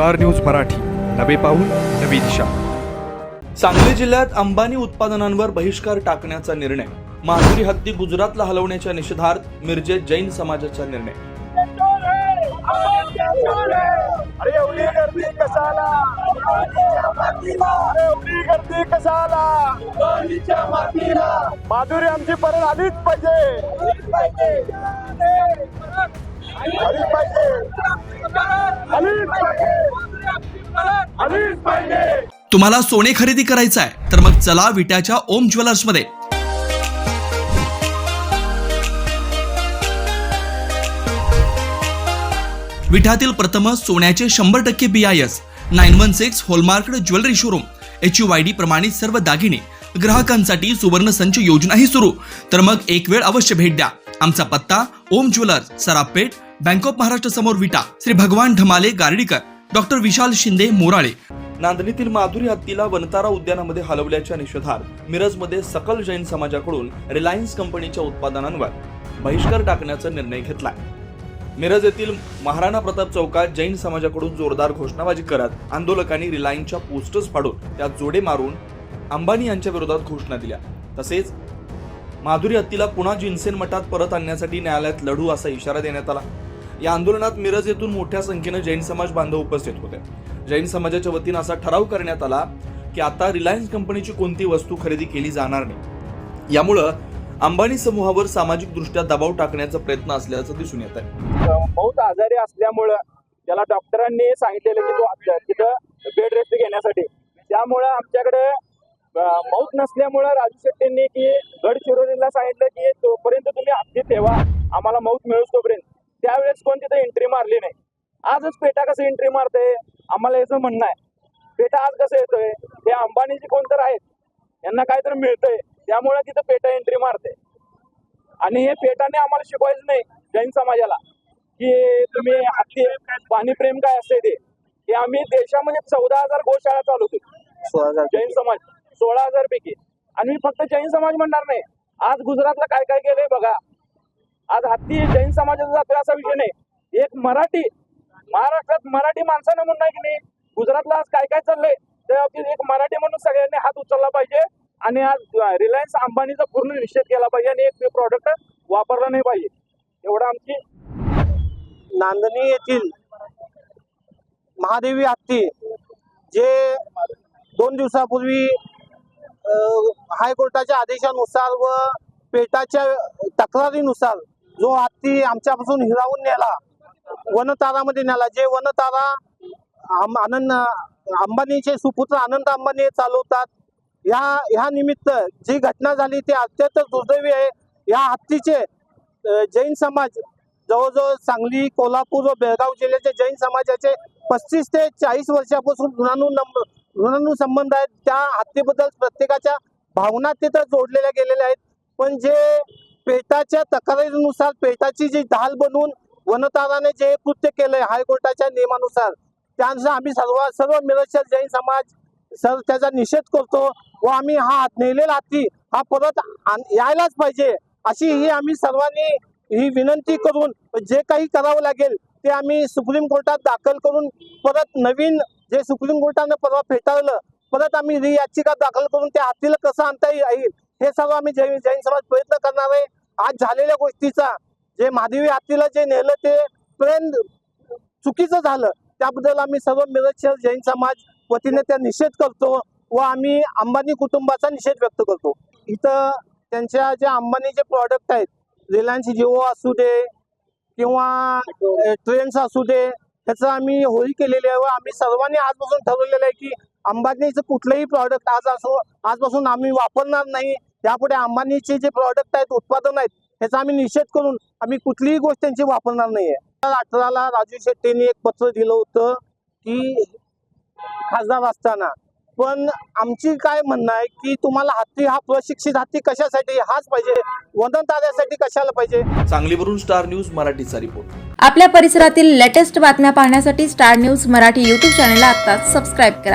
Star news Marathi. नवे पाऊल नवी दिशा. सांगली जिल्ह्यात अंबानी उत्पादनांवर बहिष्कार टाकण्याचा निर्णय. माधुरी हत्ती गुजरातला हलवण्याच्या निषेधार्थ मिरजेत जैन समाजाचा निर्णय. माधुरी आमची परत आलीच पाहिजे. तुम्हाला सोने खरेदी करायचं आहे तर मग चला विट्याच्या ओम ज्वेलर्समध्ये. विठातील प्रथम सोन्याचे शंभर टक्के B I S nine one six hallmark jewellery showroom H U I D प्रमाणित सर्व दागिने ग्राहकांसाठी सुवर्ण संच योजनाही सुरू. तर मग एक वेळ अवश्य भेट द्या. आमचा पत्ता Om jewellers Sarapeth bank of Maharashtra समोर विटा. श्री भगवान ढमाले गार्डीकर. डॉक्टर विशाल शिंदे मोराळे. नांदणीतील माधुरी हत्तीला वनतारा उद्यानामध्ये हलवल्याच्या निषेधार्थ मिरजमध्ये सकल जैन समाजाकडून रिलायन्स कंपनीच्या उत्पादनांवर बहिष्कार टाकण्याचा निर्णय घेतला मिरज येथील महाराणा प्रताप चौकात जैन समाजाकडून जोरदार घोषणाबाजी करत आंदोलकांनी रिलायन्सच्या पोस्टर्स फाडून त्यात जोडे मारून अंबानी यांच्या विरोधात घोषणा दिल्या. तसेच माधुरी हत्तीला पुन्हा जिन्सेन मठात परत आणण्यासाठी न्यायालयात लढू असा इशारा देण्यात आला. या आंदोलनात मिरज येथून मोठ्या संख्येनं जैन समाज बांधव उपस्थित होते. जैन समाजाच्या वतीनं असा ठराव करण्यात आला की आता रिलायन्स कंपनीची कोणती वस्तू खरेदी केली जाणार नाही. यामुळं अंबानी समूहावर सामाजिक दृष्ट्या दबाव टाकण्याचा प्रयत्न असल्याचं दिसून येत आहे बहुत आजारी असल्यामुळं त्याला डॉक्टरांनी सांगितलेलं की तो तिथं बेड रेस्ट घेण्यासाठी. त्यामुळं आमच्याकडे माऊत मौत नसल्यामुळं राजू शेट्टींनी की गडचिरोलीला सांगितलं की तोपर्यंत तुम्ही हत्ती ठेवा. आम्हाला मौत मिळूस तोपर्यंत. त्यावेळेस कोण तिथं एंट्री मारली नाही. आजच पेटा कसं एंट्री मारते आम्हाला याचं म्हणणं आहे. पेटा आज कसं येतोय? ते अंबानीचे कोण तर आहेत. यांना काहीतरी मिळतंय. त्यामुळे तिथं पेटा एंट्री मारते आणि हे पेटाने आम्हाला शिकवायचं नाही जैन समाजाला. की तुम्ही हत्ती पाणी प्रेम काय असते ते? हे आम्ही देशामध्ये चौदा हजार गोशाळा चालवतो जैन समाज. सोळा हजार पैकी. आणि मी फक्त जैन समाज म्हणणार नाही. आज गुजरातला काय काय केलंय बघा. आज हत्ती जैन समाजाचा जातोय असा विषय नाही. एक मराठी महाराष्ट्रात मराठी माणसानं म्हणून नाही की नाही गुजरातला आज काय काय चाललंय त्या बाबतीत एक मराठी म्हणून सगळ्यांनी हात उचलला पाहिजे आणि आज रिलायन्स अंबानीचा पूर्ण निषेध केला पाहिजे आणि एक प्रॉडक्ट वापरला नाही पाहिजे. एवढं आमची नांदणी येथील महादेवी हत्ती जे दोन दिवसापूर्वी हायकोर्टाच्या आदेशानुसार व पेटाच्या तक्रारीनुसार जो हत्ती आमच्यापासून हिरावून नेला वनतारामध्ये नेला. जे वनतारा आनंद अंबानीचे सुपुत्र आनंद अंबानी चालवतात या ह्या निमित्त जी घटना झाली ती अत्यंत दुर्दैवी आहे. या हत्तीचे जैन समाज जवळजवळ सांगली कोल्हापूर व बेळगाव जिल्ह्याचे जैन समाजाचे पस्तीस ते चाळीस वर्षापासून ऋणानु ऋणानु संबंध आहेत. त्या हत्तीबद्दल प्रत्येकाच्या भावना तिथं जोडलेल्या गेलेल्या आहेत. पण जे पेटाच्या तक्रारीनुसार पेटाची जी ढाल बनवून वनताराने जे कृत्य केलंय हायकोर्टाच्या नियमानुसार त्यानुसार आम्ही सर्व सर्व मिरजच्या जैन समाज सर त्याचा निषेध करतो व आम्ही हा नेलेला हत्ती हा परत यायलाच पाहिजे अशी ही आम्ही सर्वांनी ही विनंती करून जे काही करावं लागेल ते आम्ही सुप्रीम कोर्टात दाखल करून परत नवीन जे सुप्रीम कोर्टानं परवा फेटाळलं परत आम्ही री याचिका दाखल करून त्या हत्तीला कसं आणता येईल हे सर्व आम्ही जैन जैन समाज प्रयत्न करणार आहे. आज झालेल्या गोष्टीचा जे महादेवी हत्तीला जे नेलं ते प्रेम चुकीचं झालं. त्याबद्दल आम्ही सर्व मिरजच्या जैन समाज वतीने त्या निषेध करतो व आम्ही अंबानी कुटुंबाचा निषेध व्यक्त करतो. इथं त्यांच्या जे अंबानीचे प्रॉडक्ट आहेत रिलायन्स जिओ असू दे किंवा ट्रेन्स असू दे त्याचं आम्ही होळी केलेली आहे व आम्ही सर्वांनी आजपासून ठरवलेलं आहे की अंबानीचं कुठलंही प्रॉडक्ट आज असो आजपासून आम्ही वापरणार नाही. यापुढे अंबानीचे जे प्रॉडक्ट आहेत उत्पादन आहेत त्याचा आम्ही निषेध करून आम्ही कुठलीही गोष्ट त्यांची वापरणार नाहीये. अठराला राजू शेट्टींनी एक पत्र दिलं होतं की खासदार असताना. पण आमची काय म्हणणं आहे की तुम्हाला हत्ती हा प्रशिक्षित हत्ती कशासाठी? हाच पाहिजे. वदन ताऱ्यासाठी कशाला पाहिजे? सांगलीवरून स्टार न्यूज मराठीचा रिपोर्ट. आपल्या परिसरातील लेटेस्ट बातम्या पाहण्यासाठी स्टार न्यूज मराठी यूट्यूब चॅनलला आत्ताच सबस्क्राईब करा.